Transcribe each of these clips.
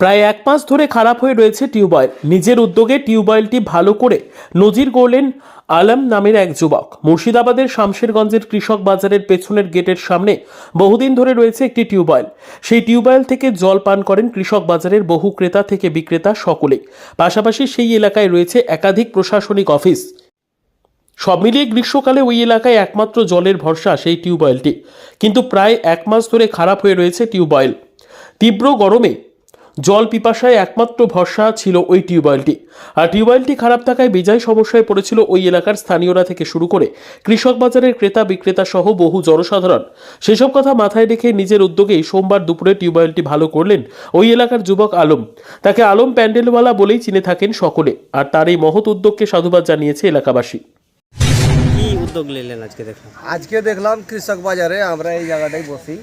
প্রায় এক মাস ধরে খারাপ হয়ে রয়েছে টিউবওয়েল। নিজের উদ্যোগে টিউবওয়েলটি ভালো করে নজির গড়লেন আলম নামের এক যুবক। মুর্শিদাবাদের শামশেরগঞ্জের কৃষক বাজারের পেছনের গেটের সামনে বহুদিন ধরে রয়েছে একটি টিউবওয়েল। সেই টিউবওয়েল থেকে জল পান করেন কৃষক বাজারের বহু ক্রেতা থেকে বিক্রেতা সকলেই পাশাপাশি সেই এলাকায় রয়েছে একাধিক প্রশাসনিক অফিস। সব মিলিয়ে গ্রীষ্মকালে ওই এলাকায় একমাত্র জলের ভরসা সেই টিউবওয়েলটি। কিন্তু প্রায় এক মাস ধরে খারাপ হয়ে রয়েছে টিউবওয়েল। তীব্র গরমে জল পিপাসায় একমাত্র ভরসা ছিল ওই টিউবওয়েলটি। আর টিউবওয়েলটি খারাপ থাকায় বেজায় সমস্যায় পড়েছিল ওই এলাকার স্থানীয়রা থেকে শুরু করে কৃষক বাজারের ক্রেতা বিক্রেতা সহ বহু জনসাধারণ। সেসব কথা মাথায় রেখে নিজের উদ্যোগেই সোমবার দুপুরে টিউবওয়েলটি ভালো করলেন ওই এলাকার যুবক আলম। তাকে আলম প্যান্ডেলওয়ালা বলেই চিনে থাকেন সকলে আর তার এই মহৎ উদ্যোগকে সাধুবাদ জানিয়েছে এলাকাবাসী। উদ্যোগ নিলেন আজকে দেখলাম? আজকে দেখলাম কৃষক বাজারে আমরা এই জায়গাটায় বসি।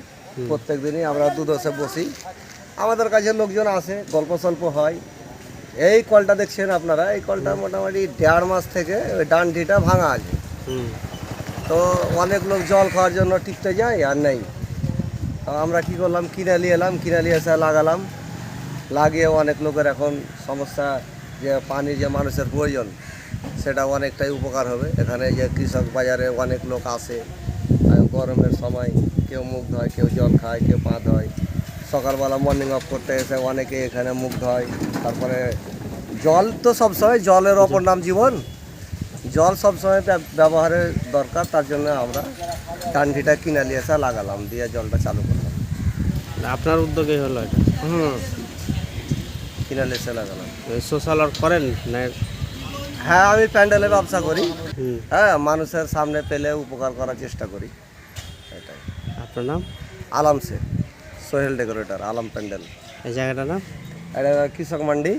প্রত্যেক দিনই আমরা দুদশে বসি। আমাদের কাছে লোকজন আসে গল্প সল্প হয়। এই কলটা দেখছেন আপনারা? এই কলটা মোটামুটি দেড় মাস থেকে ওই ডান্ডিটা ভাঙা আছে। তো অনেক লোক জল খাওয়ার জন্য টিকতে যায় আর নেই। তো আমরা কি করলাম? কিনে নিয়ে এলাম কিনে নিয়ে এসে লাগালাম। লাগিয়ে অনেক লোকের এখন সমস্যা যে পানি যে মানুষের প্রয়োজন সেটা অনেকটাই উপকার হবে। এখানে যে কৃষক বাজারে অনেক লোক আসে। গরমের সময় কেউ মুখ ধয় কেউ জল খায় কেউ পা ধয়। সকালবেলা মর্নিং ওয়াক করতে এসে অনেকে এখানে মুখ ধয় তারপরে জল তো সবসময় জলের অপর নাম জীবন। জল সবসময় ব্যবহারের দরকার তার জন্য আমরা টান্ডিটা কিনে নিয়ে এসে লাগালাম দিয়ে জলটা চালু করলাম। আপনার উদ্যোগে হলো এটা? হুম। কিনে নিয়ে এসে লাগালাম। সোশ্যাল ওয়ার্ক করেন না? হ্যাঁ আমি প্যান্ডেলের ব্যবসা করি। হ্যাঁ মানুষের সামনে পেলে উপকার করার চেষ্টা করি। এটাই। আপনার নাম? আলাম সে সোহেল ডেকোরেটর আলাম প্যান্ডেল এই জায়গাটার নাম এটা কৃষক মান্ডি